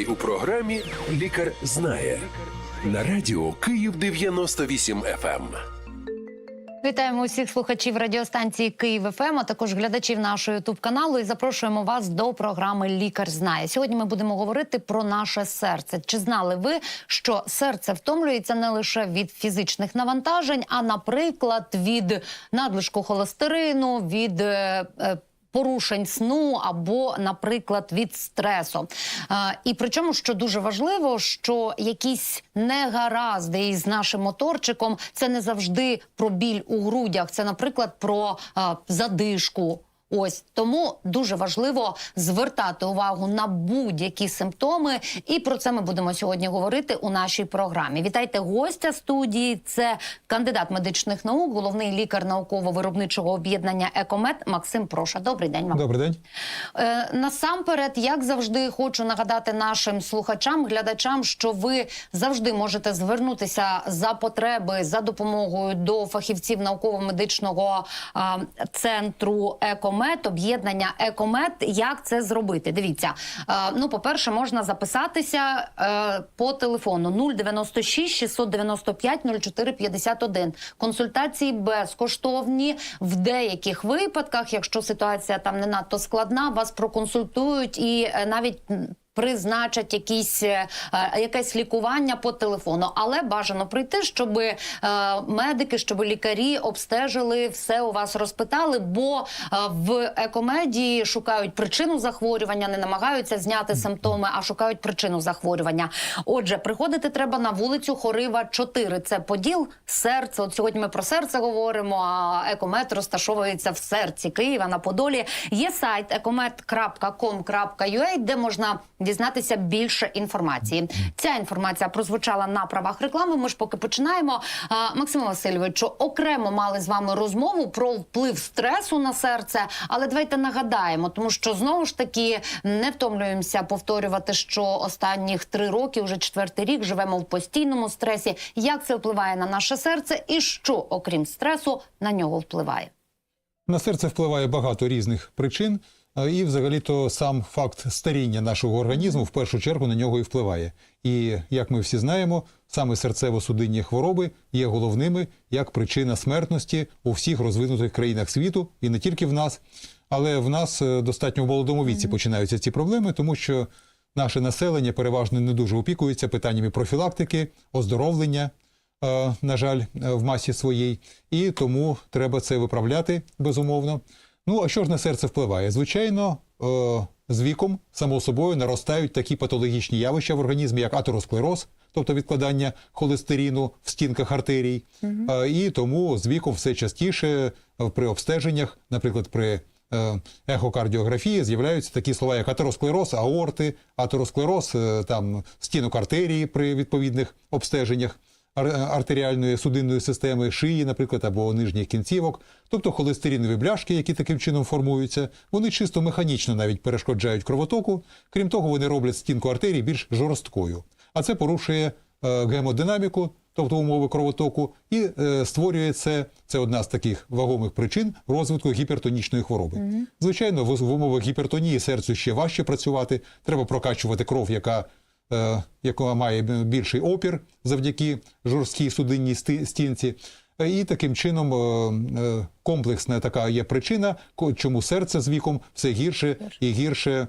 у програмі Лікар знає на радіо Київ 98 FM. Вітаємо усіх слухачів радіостанції Київ ФМ, а також глядачів нашого ютуб каналу. І запрошуємо вас до програми Лікар знає. Сьогодні ми будемо говорити про наше серце. Чи знали ви, що серце втомлюється не лише від фізичних навантажень, а, наприклад, від надлишку холестерину, від е, е, порушень сну або, наприклад, від стресу. І причому, що дуже важливо, що якісь негаразди із нашим моторчиком це не завжди про біль у грудях. Це, наприклад, про задишку. Ось тому дуже важливо звертати увагу на будь-які симптоми, і про це ми будемо сьогодні говорити у нашій програмі. Вітайте гостя студії. Це кандидат медичних наук, головний лікар науково-виробничого об'єднання Екомет Максим Проша. Добрий день, вам. Добрий день. Е, насамперед, як завжди, хочу нагадати нашим слухачам, глядачам, що ви завжди можете звернутися за потреби за допомогою до фахівців науково-медичного а, центру Екомет, об'єднання Екомет. Як це зробити? Дивіться, е, ну по перше, можна записатися е, по телефону 096 695 04 51. Консультації безкоштовні в деяких випадках, якщо ситуація там не надто складна, вас проконсультують і е, навіть. Призначать якісь е, е, якесь лікування по телефону, але бажано прийти, щоб е, медики, щоб лікарі обстежили все у вас розпитали. Бо в екомедії шукають причину захворювання, не намагаються зняти симптоми, а шукають причину захворювання. Отже, приходити треба на вулицю Хорива 4. Це поділ серце. От сьогодні ми про серце говоримо. А екомет розташовується в серці Києва на Подолі. Є сайт ecomet.com.ua, де можна дізнатися більше інформації. Ця інформація прозвучала на правах реклами. Ми ж поки починаємо. А, Максиме Васильовичу, окремо мали з вами розмову про вплив стресу на серце, але давайте нагадаємо, тому що знову ж таки не втомлюємося повторювати, що останніх три роки, вже четвертий рік, живемо в постійному стресі. Як це впливає на наше серце, і що, окрім стресу, на нього впливає? На серце впливає багато різних причин, і взагалі-то сам факт старіння нашого організму в першу чергу на нього і впливає. І як ми всі знаємо, саме серцево-судинні хвороби є головними як причина смертності у всіх розвинутих країнах світу, і не тільки в нас, але в нас е, достатньо в молодому віці починаються ці проблеми, тому що наше населення переважно не дуже опікується питаннями профілактики, оздоровлення. е, на жаль, е, в масі своїй, і тому треба це виправляти безумовно. Ну а що ж на серце впливає? Звичайно, е, з віком само собою наростають такі патологічні явища в організмі, як атеросклероз, тобто відкладання холестерину в стінках артерій. Е, І тому з віком все частіше е, при обстеженнях, наприклад, при ехокардіографії з'являються такі слова, як атеросклероз аорти, атеросклероз там стінок артерії при відповідних обстеженнях артеріальної судинної системи, шиї, наприклад, або нижніх кінцівок, тобто холестеринові бляшки, які таким чином формуються, вони чисто механічно навіть перешкоджають кровотоку. Крім того, вони роблять стінку артерії більш жорсткою. А це порушує е, гемодинаміку, тобто умови кровотоку, і е, створює це, це одна з таких вагомих причин розвитку гіпертонічної хвороби. Звичайно, в, в умовах гіпертонії серцю ще важче працювати. Треба прокачувати кров, яка е, яка має більший опір завдяки жорсткій судинній стінці. Е, І таким чином е, комплексна така є причина, чому серце з віком все гірше і гірше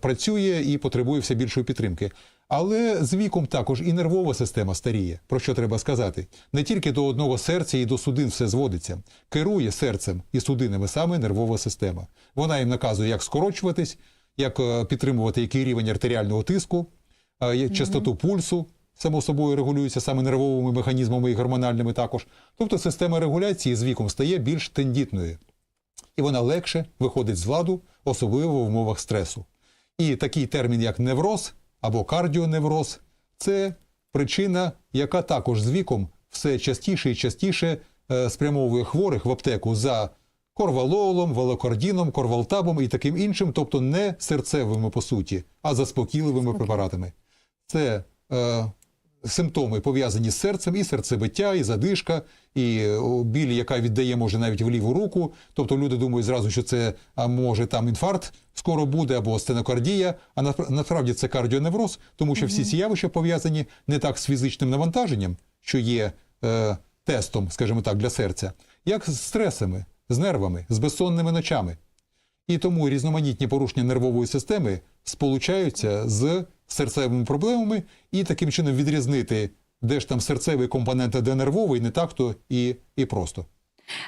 працює і потребує все більшої підтримки. Але з віком також і нервова система старіє. Про що треба сказати? Не тільки до одного серця і до судин все зводиться. Керує серцем і судинами саме нервова система. Вона їм наказує, як скорочуватись, як підтримувати який рівень артеріального тиску, частоту пульсу, само собою регулюється саме нервовими механізмами і гормональними також. Тобто система регуляції з віком стає більш тендітною. І вона легше виходить з ладу, особливо в умовах стресу. І такий термін, як невроз або кардіоневроз, це причина, яка також з віком все частіше і частіше е, спрямовує хворих в аптеку за корвалолом, волокордіном, корвалтабом і таким іншим, тобто не серцевими по суті, а заспокійливими препаратами. Це е, симптоми пов'язані з серцем, і серцебиття, і задишка, і біль, яка віддає може навіть в ліву руку. Тобто люди думають зразу, що це а може там інфаркт скоро буде або стенокардія. А насправді це кардіоневроз, тому що всі ці явища пов'язані не так з фізичним навантаженням, що є е, тестом, скажімо так, для серця, як з стресами, з нервами, з безсонними ночами. І тому різноманітні порушення нервової системи сполучаються з серцевими проблемами, і таким чином відрізнити, де ж там серцевий компонент, а де нервовий, не так то і, і просто.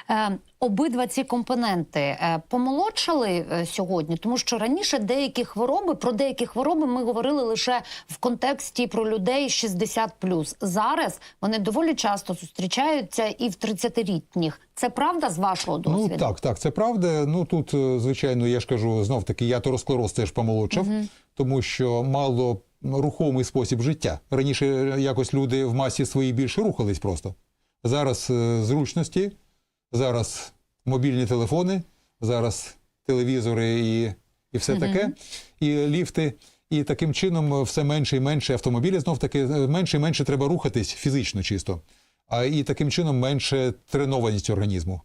Е, обидва ці компоненти е, помолодшали е, сьогодні, тому що раніше деякі хвороби про деякі хвороби ми говорили лише в контексті про людей 60+. Зараз вони доволі часто зустрічаються і в 30-літніх. Це правда з вашого досвіду? Ну так, так, це правда. Ну тут, звичайно, я ж кажу, знов таки, я атеросклероз теж помолодшав, тому що мало рухомий спосіб життя. Раніше якось люди в масі своїй більше рухались просто. Зараз зручності, зараз мобільні телефони, зараз телевізори і, і все таке, і ліфти. І таким чином все менше і менше автомобілів, знов таки менше і менше треба рухатись фізично чисто. А і таким чином менше тренованість організму.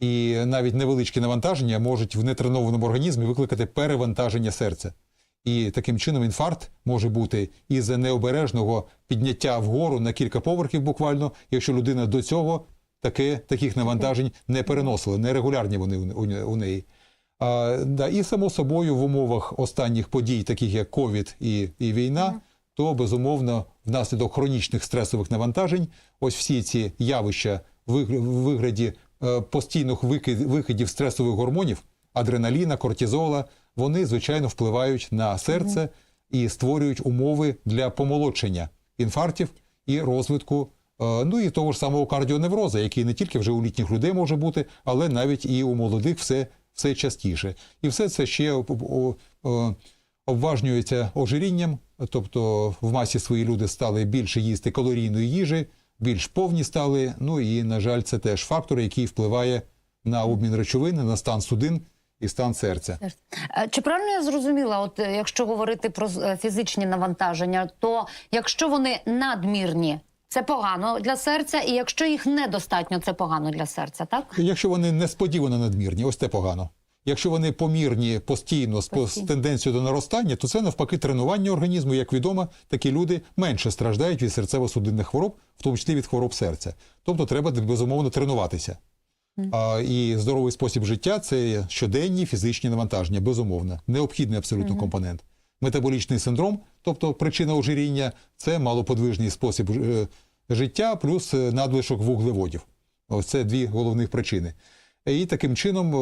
І навіть невеличкі навантаження можуть в нетренованому організмі викликати перевантаження серця. І таким чином інфаркт може бути із необережного підняття вгору на кілька поверхів буквально, якщо людина до цього таке, таких навантажень не переносила, нерегулярні вони у, неї. А, да, і само собою в умовах останніх подій, таких як ковід і, і війна, то безумовно внаслідок хронічних стресових навантажень, ось всі ці явища в вигляді е, постійних викид- викидів стресових гормонів, адреналіна, кортизола, вони звичайно впливають на серце і створюють умови для помолодшення інфарктів і розвитку. Е, Ну і того ж самого кардіоневроза, який не тільки вже у літніх людей може бути, але навіть і у молодих все, все частіше. І все це ще обважнюється ожирінням, тобто в масі свої люди стали більше їсти калорійної їжі, більш повні стали. Ну і, на жаль, це теж фактор, який впливає на обмін речовин, на стан судин і стан серця. Е, Чи правильно я зрозуміла, от е, якщо говорити про фізичні навантаження, то якщо вони надмірні, це погано для серця, і якщо їх недостатньо, це погано для серця, так? Якщо вони несподівано надмірні, ось це погано. Якщо вони помірні постійно з, Постійно. з тенденцією до наростання, то це навпаки тренування організму. Як відомо, такі люди менше страждають від серцево-судинних хвороб, в тому числі від хвороб серця. Тобто треба безумовно тренуватися. А, і здоровий спосіб життя це щоденні фізичні навантаження, безумовно, необхідний абсолютно компонент. Метаболічний синдром, тобто причина ожиріння, це малоподвижний спосіб е, життя, плюс е, надлишок вуглеводів. Ось це дві головних причини. І таким чином е,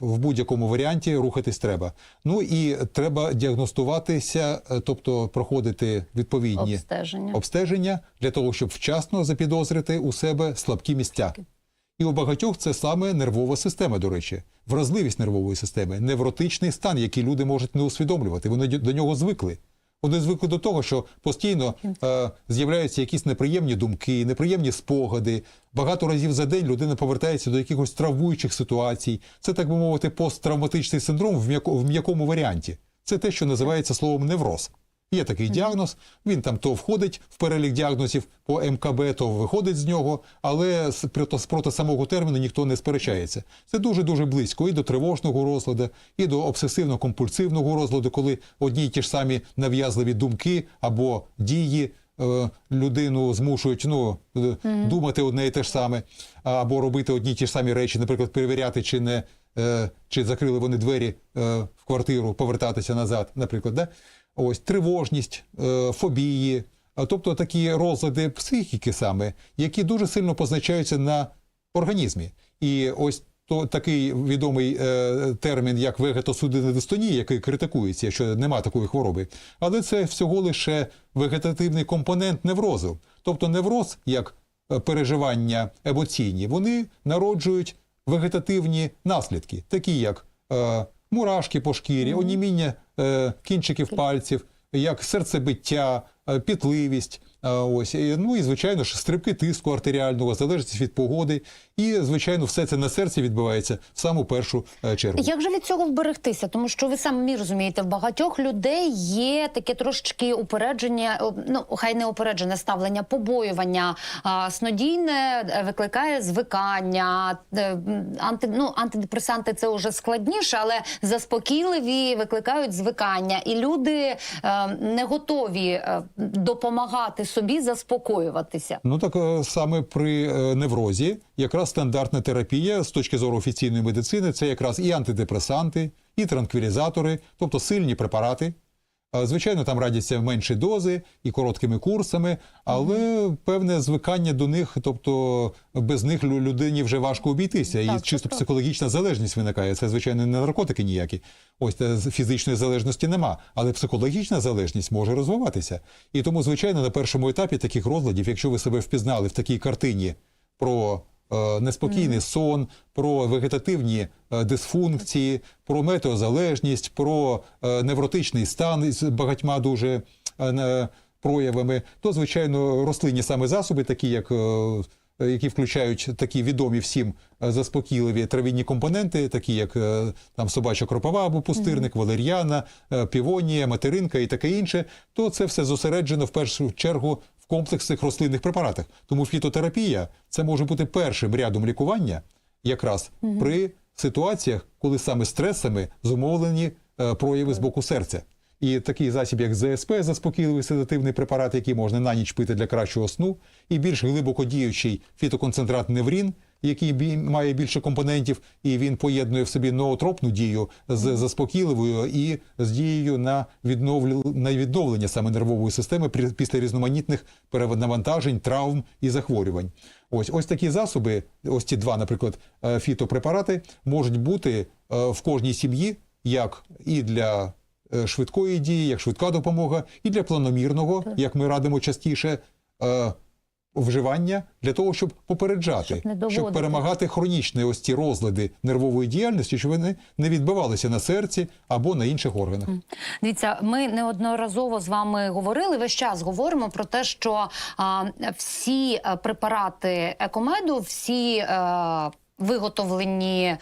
в будь-якому варіанті рухатись треба. Ну і треба діагностуватися, тобто проходити відповідні Обстеження. обстеження для того, щоб вчасно запідозрити у себе слабкі місця. І у багатьох це саме нервова система, до речі, вразливість нервової системи, невротичний стан, який люди можуть не усвідомлювати. Вони до нього звикли. Вони звикли до того, що постійно е, з'являються якісь неприємні думки, неприємні спогади. Багато разів за день людина повертається до якихось травмуючих ситуацій. Це, так би мовити, посттравматичний синдром в м'якому варіанті. Це те, що називається словом невроз. Є такий діагноз, він там то входить в перелік діагнозів по МКБ, то виходить з нього, але проти, самого терміну ніхто не сперечається. Це дуже-дуже близько і до тривожного розладу, і до обсесивно-компульсивного розладу, коли одні й ті ж самі нав'язливі думки або дії е, людину змушують ну, е, думати одне і те ж саме, або робити одні й ті ж самі речі, наприклад, перевіряти, чи не чи закрили вони двері е, в квартиру, повертатися назад, наприклад. Да? Ось тривожність, е, фобії, тобто такі розлади психіки саме, які дуже сильно позначаються на організмі. І ось то такий відомий е, термін, як вегетосудинна дистонія, який критикується, що нема такої хвороби. Але це всього лише вегетативний компонент неврозу. Тобто невроз, як е, переживання емоційні, вони народжують вегетативні наслідки, такі як е, мурашки по шкірі, оніміння е, кінчиків пальців, як серцебиття, е, пітливість, Ось ну і звичайно ж стрибки тиску артеріального, залежність від погоди, і звичайно, все це на серці відбувається в саму першу е, чергу. Як же від цього вберегтися? Тому що ви самі розумієте, в багатьох людей є таке трошечки упередження, ну хай не упереджене ставлення, побоювання. Снодійне е, викликає звикання. е, Анти, ну, антидепресанти це вже складніше, але заспокійливі викликають звикання, і люди не готові допомагати собі заспокоюватися. Ну так е, саме при е, неврозі, якраз стандартна терапія з точки зору офіційної медицини, це якраз і антидепресанти, і транквілізатори, тобто сильні препарати. Звичайно, там радяться менші дози і короткими курсами, але певне звикання до них, тобто без них людині вже важко обійтися, і Так, це чисто правда. психологічна залежність виникає. Це звичайно не наркотики ніякі. Ось фізичної залежності нема, але психологічна залежність може розвиватися. І тому, звичайно, на першому етапі таких розладів, якщо ви себе впізнали в такій картині про неспокійний сон, про вегетативні е, дисфункції, про метеозалежність, про е, невротичний стан з багатьма дуже е, проявами, то звичайно рослинні саме засоби, такі як. е, які включають такі відомі всім е, заспокійливі травінні компоненти, такі як е, там собача кропова або пустирник, валер'яна, е, півонія, материнка і таке інше, то це все зосереджено в першу чергу комплексних рослинних препаратах. Тому фітотерапія це може бути першим рядом лікування, якраз при ситуаціях, коли саме стресами зумовлені е, прояви з боку серця. І такий засіб, як ЗСП, заспокійливий седативний препарат, який можна на ніч пити для кращого сну, і більш глибоко діючий фітоконцентрат неврін, який має більше компонентів, і він поєднує в собі ноотропну дію з заспокійливою і з дією на на відновлення саме нервової системи після різноманітних перевантажень, травм і захворювань. Ось ось такі засоби, ось ці два, наприклад, е, фітопрепарати, можуть бути е, в кожній сім'ї, як і для е, швидкої дії, як швидка допомога, і для планомірного, як ми радимо частіше, вживання для того, щоб попереджати, Щоб щоб перемагати хронічні ось ці розлади нервової діяльності, щоб вони не відбивалися на серці або на інших органах. Дивіться, ми неодноразово з вами говорили. Весь час говоримо про те, що а, всі е, препарати екомеду, всі е, виготовлені.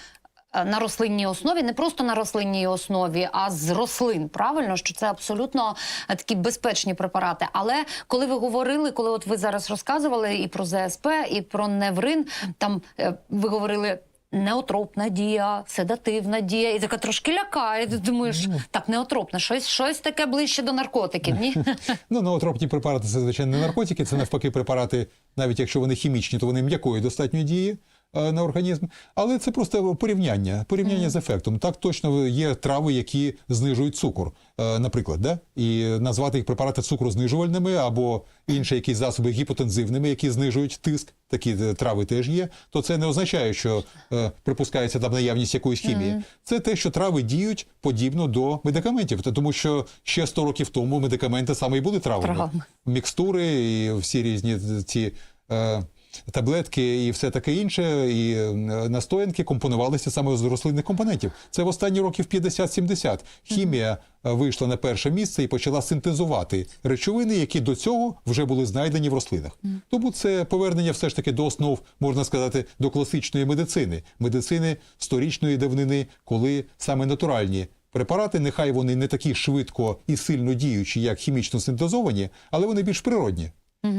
Е, На рослинній основі, не просто на рослинній основі, а з рослин. Правильно, що це абсолютно е, такі безпечні препарати. Але коли ви говорили, коли от ви зараз розказували і про ЗСП, і про Неврин, там е, ви говорили неотропна дія, седативна дія, і така трошки лякає. Ти думаєш, так неотропна, щось, щось таке ближче до наркотиків. Ні, Ну, ноотропні препарати це звичайно не наркотики, це навпаки препарати, навіть якщо вони хімічні, то вони м'якої достатньої дії на організм. Але це просто порівняння, порівняння з ефектом. Так точно є трави, які знижують цукор, е, наприклад, да? і назвати їх препарати цукрознижувальними або інші якісь засоби гіпотензивними, які знижують тиск. Такі е, трави теж є. То це не означає, що е, припускається там наявність якоїсь хімії. Це те, що трави діють подібно до медикаментів, тому що ще 100 років тому медикаменти саме і були травами. Травами. Мікстури і всі різні ці. Е, Таблетки і все таке інше, і е, настоянки компонувалися саме з рослинних компонентів. Це в останні років 50-70. Хімія е, вийшла на перше місце і почала синтезувати речовини, які до цього вже були знайдені в рослинах. Тому це повернення все ж таки до основ, можна сказати, до класичної медицини, медицини сторічної давнини, коли саме натуральні препарати, нехай вони не такі швидко і сильно діючі, як хімічно синтезовані, але вони більш природні.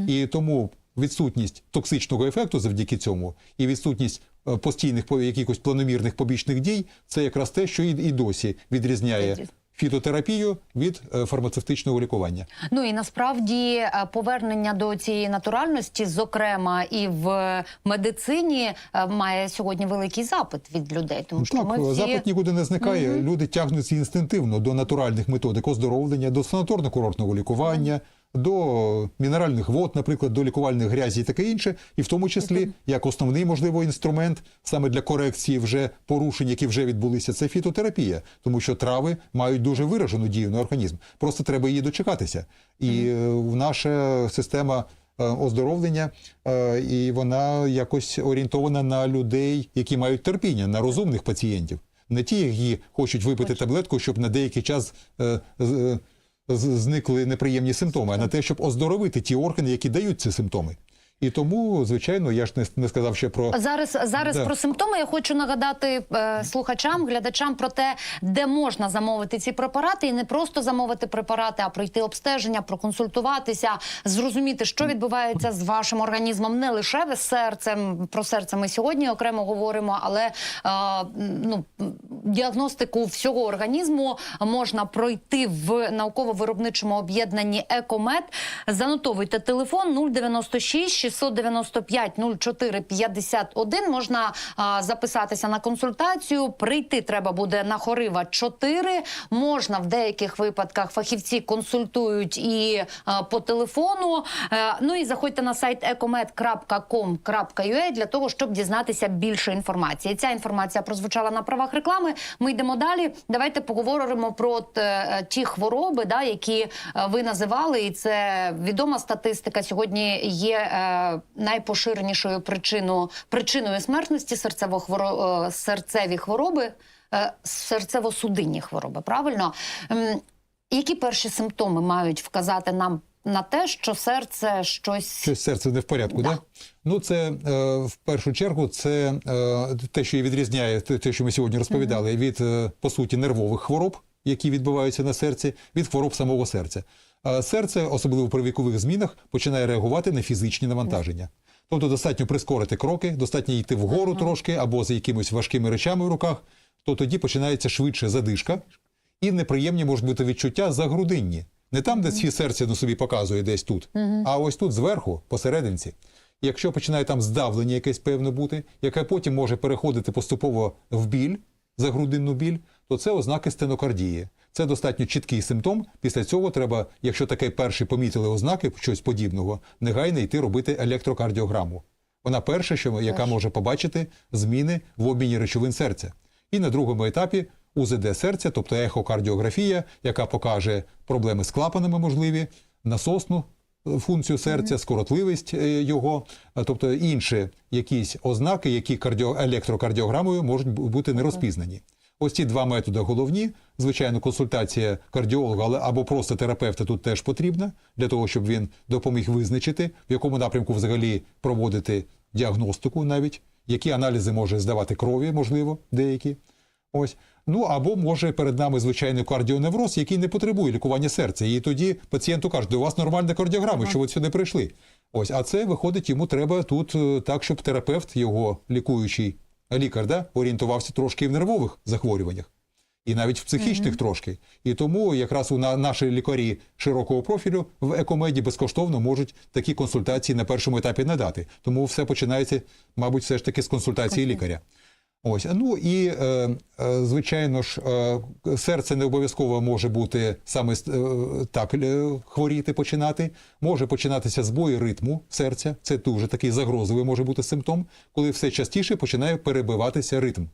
І тому відсутність токсичного ефекту завдяки цьому і відсутність е, постійних по- якихось планомірних побічних дій це якраз те, що і, досі відрізняє фітотерапію від е, фармацевтичного лікування. ну і насправді е, повернення до цієї натуральності, зокрема і в медицині, має сьогодні великий запит від людей, тому що так, ми всі... запит нікуди не зникає. Люди тягнуться інстинктивно до натуральних методик оздоровлення, до санаторно-курортного лікування. До мінеральних вод, наприклад, до лікувальних грязі і таке інше, і в тому числі як основний можливо інструмент саме для корекції вже порушень, які вже відбулися, це фітотерапія, тому що трави мають дуже виражену дію на організм. Просто треба її дочекатися. І е, наша система е, оздоровлення, е, і вона якось орієнтована на людей, які мають терпіння, на розумних пацієнтів. Не ті, які хочуть випити таблетку, щоб на деякий час зникли неприємні симптоми, а на те, щоб оздоровити ті органи, які дають ці симптоми. І тому, звичайно, я ж не, не сказав ще про Зараз зараз Да. про симптоми я хочу нагадати е, слухачам, глядачам про те, де можна замовити ці препарати, і не просто замовити препарати, а пройти обстеження, проконсультуватися, зрозуміти, що відбувається з вашим організмом, не лише з серцем. Про серце ми сьогодні окремо говоримо, але е, ну діагностику всього організму можна пройти в науково-виробничому об'єднанні Екомед. Занотовуйте телефон 096 695 04 51. Можна а, записатися на консультацію. Прийти треба буде на Хорива 4. Можна в деяких випадках фахівці консультують і а, по телефону. Е, ну і заходьте на сайт ecomed.com.ua для того, щоб дізнатися більше інформації. Ця інформація прозвучала на правах реклами. Ми йдемо далі. Давайте поговоримо про е, ті хвороби, да, які е, ви називали, і це відома статистика. Сьогодні є е, найпоширенішою причиною причиною смертності серцево серцеві хвороби, е, серцево-судинні хвороби. Правильно, Ем, які перші симптоми мають вказати нам на те, що серце щось щось серце не в порядку, Да. да? Ну, це е, в першу чергу, це е, те, що і відрізняє те, те, що ми сьогодні розповідали, від е, по суті нервових хвороб, які відбуваються на серці, від хвороб самого серця. Серце, особливо при вікових змінах, починає реагувати на фізичні навантаження. Тобто достатньо прискорити кроки, достатньо йти вгору трошки або за якимись важкими речами в руках, то тоді починається швидше задишка, і неприємні можуть бути відчуття загрудинні. Не там, де ці серце на собі показує десь тут, а ось тут зверху, посерединці. Якщо починає там здавлення якесь певне бути, яке потім може переходити поступово в біль, загрудинну біль, то це ознаки стенокардії. Це достатньо чіткий симптом. Після цього треба, якщо таке перші помітили ознаки щось подібного, негайно йти робити електрокардіограму. Вона перша, що, яка може побачити зміни в обміні речовин серця. І на другому етапі УЗД серця, тобто ехокардіографія, яка покаже проблеми з клапанами можливі, насосну е, функцію серця, скоротливість е, його, е, тобто інші якісь ознаки, які кардіо... електрокардіограмою можуть бути не розпізнані. Ось ці два методи головні. Звичайно, консультація кардіолога або просто терапевта тут теж потрібна для того, щоб він допоміг визначити, в якому напрямку взагалі проводити діагностику, навіть які аналізи може здавати крові, можливо, деякі. Ось. Ну або може перед нами звичайний кардіоневроз, який не потребує лікування серця. І тоді пацієнту кажуть, у вас нормальна кардіограма, що ви сюди прийшли. Ось, а це виходить, йому треба тут е, так, щоб терапевт, його лікуючий лікар, да, орієнтувався трошки і в нервових захворюваннях. І навіть в психічних трошки. І тому якраз у на наші лікарі широкого профілю в екомеді безкоштовно можуть такі консультації на першому етапі надати. Тому все починається, мабуть, все ж таки з консультації лікаря. Ось ну і е, е, звичайно ж, е, серце не обов'язково може бути саме так хворіти, починати. Може починатися збої ритму серця. Це дуже такий загрозливий може бути симптом, коли все частіше починає перебиватися ритм.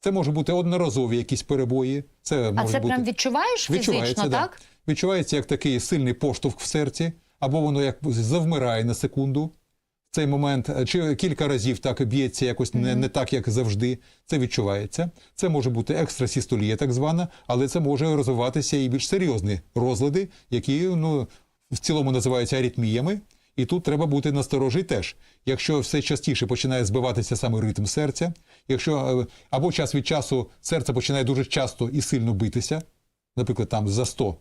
Це може бути одноразові якісь перебої. Це а це бути прям відчуваєш відчувається, фізично, да. Відчувається як такий сильний поштовх в серці, або воно як завмирає на секунду. Цей момент е, чи кілька разів так б'ється якось не, не так, як завжди. Це відчувається. Це може бути екстрасістолія, так звана, але це може розвиватися і більш серйозні розлади, які ну в цілому називаються аритміями. І тут треба бути насторожі теж. Якщо все частіше починає збиватися саме ритм серця, якщо е, або час від часу серце починає дуже часто і сильно битися, наприклад, там за 100,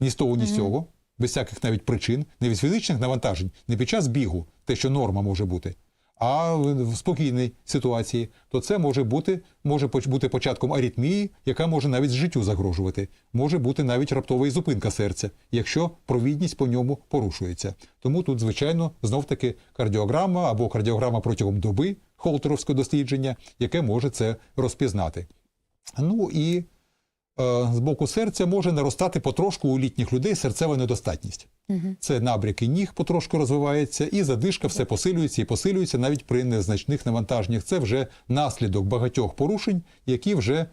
ні з того, ні з цього, без всяких навіть причин, не від фізичних навантажень, не під час бігу, те, що норма може бути, а в спокійній ситуації, то це може бути, може бути початком аритмії, яка може навіть життю загрожувати. Може бути навіть раптова і зупинка серця, якщо провідність по ньому порушується. Тому тут, звичайно, знов таки кардіограма або кардіограма протягом доби, холтеровське дослідження, яке може це розпізнати. Ну і з боку серця може наростати потрошку у літніх людей серцева недостатність. Це набряки ніг потрошку розвивається, і задишка все посилюється і посилюється навіть при незначних навантаженнях. Це вже наслідок багатьох порушень, які вже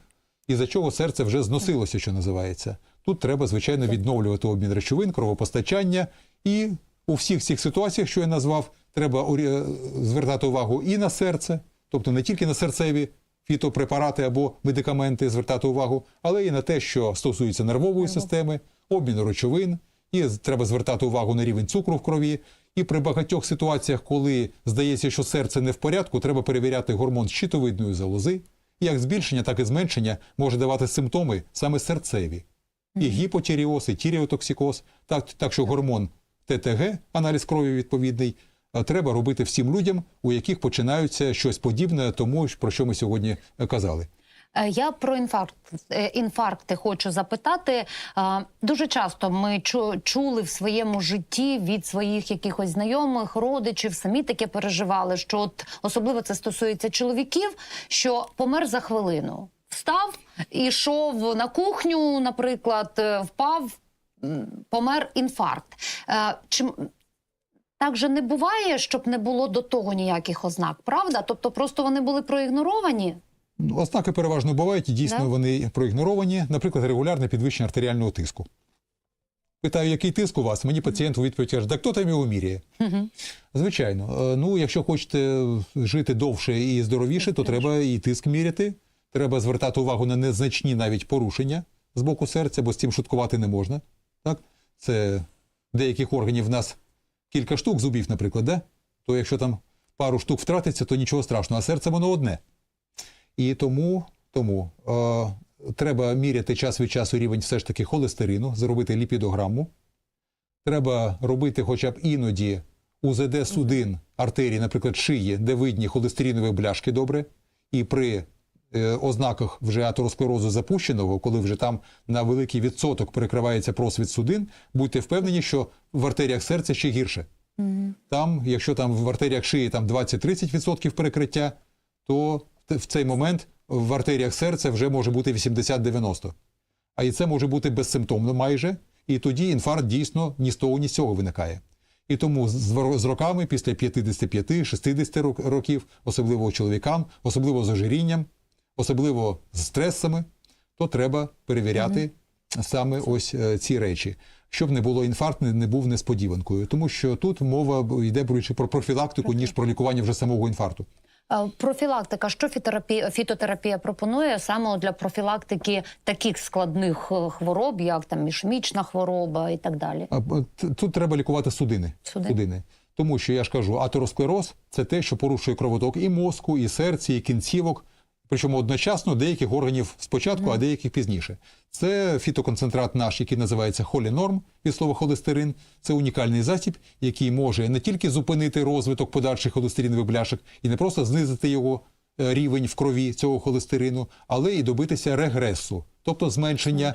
із-за чого серце вже зносилося, що називається. Тут треба, звичайно, відновлювати обмін речовин, кровопостачання, і у всіх цих ситуаціях, що я назвав, треба орі- звертати увагу і на серце, тобто не тільки на серцеві фітопрепарати або медикаменти звертати увагу, але і на те, що стосується нервової системи, обміну речовин, і треба звертати увагу на рівень цукру в крові. І при багатьох ситуаціях, коли здається, що серце не в порядку, треба перевіряти гормон щитовидної залози. Як збільшення, так і зменшення може давати симптоми саме серцеві. І гіпотіріоз, і тіріотоксикоз. Так, так що гормон ТТГ, аналіз крові відповідний, треба робити всім людям, у яких починаються щось подібне тому, про що ми сьогодні е, казали. Е, Я про інфаркт е, інфаркти хочу запитати. Дуже часто ми чули в своєму житті від своїх якихось знайомих, родичів, самі таке переживали. Що от особливо це стосується чоловіків, що помер за хвилину. Встав, ішов на кухню, наприклад, впав, помер інфаркт. Е, Чи м- так же не буває, щоб не було до того ніяких ознак, правда? Тобто просто вони були проігноровані? Ну, Ознаки переважно бувають, і дійсно Да? вони проігноровані, наприклад, регулярне підвищення артеріального тиску. Питаю, який тиск у вас? Мені пацієнт у відповідь каже, так хто там його міряє? Звичайно. Е, Ну, якщо хочете жити довше і здоровіше, то треба і тиск міряти. Треба звертати увагу на незначні навіть порушення з боку серця, бо з цим шуткувати не можна. Так? Це деяких органів в нас кілька штук зубів, наприклад, да? то якщо там пару штук втратиться, то нічого страшного, а серце воно одне. І тому, тому е, треба міряти час від часу рівень все ж таки холестерину, зробити ліпідограму. Треба робити хоча б іноді УЗД судин артерії, наприклад, шиї, де видні холестеринові бляшки добре. І при ознаках вже атеросклерозу запущеного, коли вже там на великий відсоток перекривається просвіт судин, будьте впевнені, що в артеріях серця ще гірше. Там, якщо там в артеріях шиї там 20-30% перекриття, то в- цей момент в артеріях серця вже може бути 80-90. А і це може бути безсимптомно майже, і тоді інфаркт дійсно ні з того, ні з цього виникає. І тому з- роками, після 55-60 рок- років, особливо чоловікам, особливо з ожирінням, особливо з стресами, то треба перевіряти саме ось е, ці речі, щоб не було інфаркт, не, був несподіванкою. Тому що тут мова йде більше про профілактику, ніж про лікування вже самого інфаркту. Профілактика, що фітерапія, фітотерапія пропонує саме для профілактики таких складних е, хвороб, як там ішемічна хвороба і так далі. Тут треба лікувати судини. Судини. Тому що я ж кажу, атеросклероз це те, що порушує кровоток і мозку, і серця, і кінцівок. Причому одночасно деяких органів спочатку, а деяких пізніше. Це фітоконцентрат наш, який називається холінорм від слова холестерин. Це унікальний засіб, який може не тільки зупинити розвиток подальших холестеринових бляшок і не просто знизити його е, рівень в крові цього холестерину, але і добитися регресу, тобто зменшення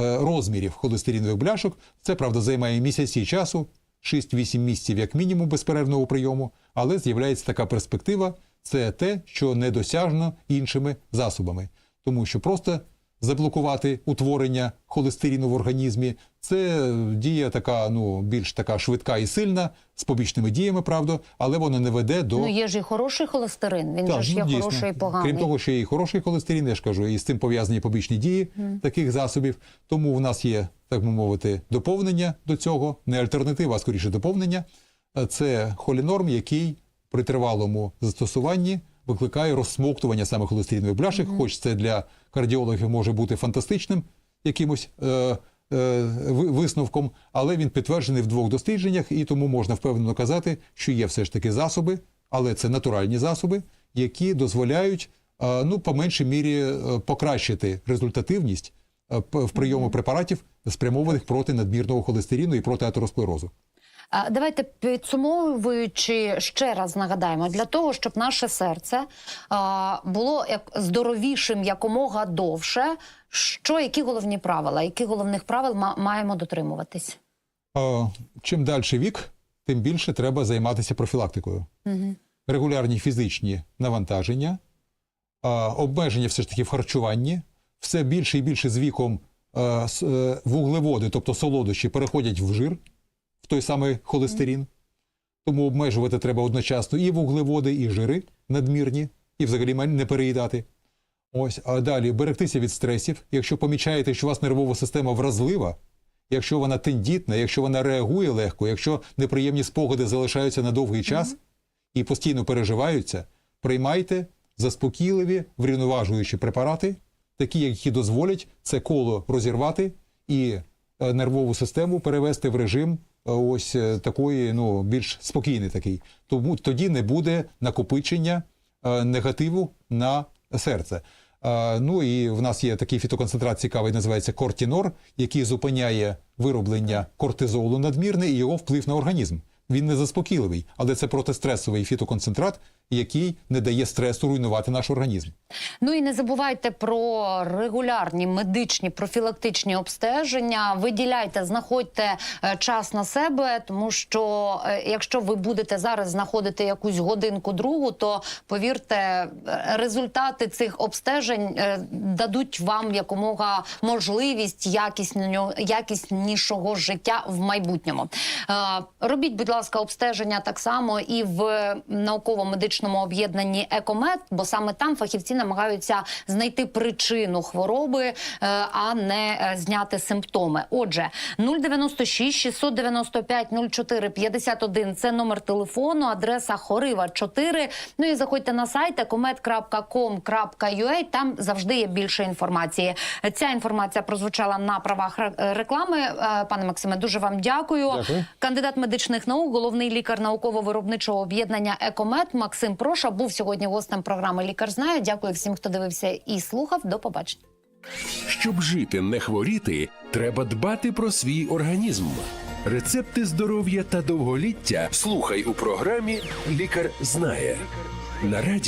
е, розмірів холестеринових бляшок. Це правда займає місяці часу, 6-8 місяців як мінімум безперервного прийому, але з'являється така перспектива. Це те, що недосяжно іншими засобами, тому що просто заблокувати утворення холестерину в організмі це дія така, ну більш така швидка і сильна, з побічними діями, правда, але вона не веде до Ну є ж і хороший холестерин. Він же ж ну, є дійсно. хороший і поганий. Крім того, що є і хороший холестерин, я ж кажу, і з цим пов'язані побічні дії таких засобів. Тому в нас є, так би мовити, доповнення до цього, не альтернатива, а скоріше доповнення. Е, Це холінорм, який при тривалому застосуванні викликає розсмоктування саме холестеринових бляшок, хоч це для кардіологів може бути фантастичним якимось. Е, е, Висновком, але він підтверджений в двох дослідженнях, і тому можна впевнено казати, що є все ж таки засоби, але це натуральні засоби, які дозволяють е, ну, по меншій мірі е, покращити результативність е, в прийому препаратів, спрямованих проти надмірного холестерину і проти атеросклерозу. Давайте підсумовуючи ще раз нагадаємо, для того, щоб наше серце було як здоровішим якомога довше. Що які головні правила? Які головних правил маємо дотримуватись? Чим далі вік, тим більше треба займатися профілактикою. Регулярні фізичні навантаження, обмеження все ж таки в харчуванні, все більше і більше з віком е, вуглеводи, тобто солодощі, переходять в жир, в той самий холестерин. Тому обмежувати треба одночасно і вуглеводи, і жири надмірні, і взагалі не переїдати. Ось, а далі берегтися від стресів. Якщо помічаєте, що у вас нервова система вразлива, якщо вона тендітна, якщо вона реагує легко, якщо неприємні спогади залишаються на довгий час і постійно переживаються, приймайте заспокійливі, врівноважуючі препарати, такі, які дозволять це коло розірвати і е, нервову систему перевести в режим ось е, такої, ну більш спокійний такий. Тому тоді не буде накопичення е, негативу на серце. Е, Ну і в нас є такий фітоконцентрат цікавий, називається кортінор, який зупиняє вироблення кортизолу надмірне і його вплив на організм. Він не заспокійливий, але це протистресовий фітоконцентрат, який не дає стресу руйнувати наш організм. Ну і не забувайте про регулярні медичні профілактичні обстеження. Виділяйте, знаходьте е, час на себе, тому що е, якщо ви будете зараз знаходити якусь годинку другу, то повірте, е, результати цих обстежень дадуть вам якомога можливість якіснього якіснішого життя в майбутньому. Робіть, будь ласка, обстеження так само і в науково-медичному об'єднанні Екомед, бо саме там фахівці намагаються знайти причину хвороби, е, а не е, зняти симптоми. Отже, 096 695 04 51 – це номер телефону, адреса Хорива 4. Ну і заходьте на сайт ecomed.com.ua, Там завжди є більше інформації. Ця інформація прозвучала на правах реклами. Е, Пане Максиме, дуже вам дякую. Дякую. Кандидат медичних наук, головний лікар науково-виробничого об'єднання Екомед Максим Проша був сьогодні гостем програми Лікар знає. Дякую всім, хто дивився і слухав. До побачення. Щоб жити, не хворіти, треба дбати про свій організм. Рецепти здоров'я та довголіття слухай у програмі Лікар знає на радіо.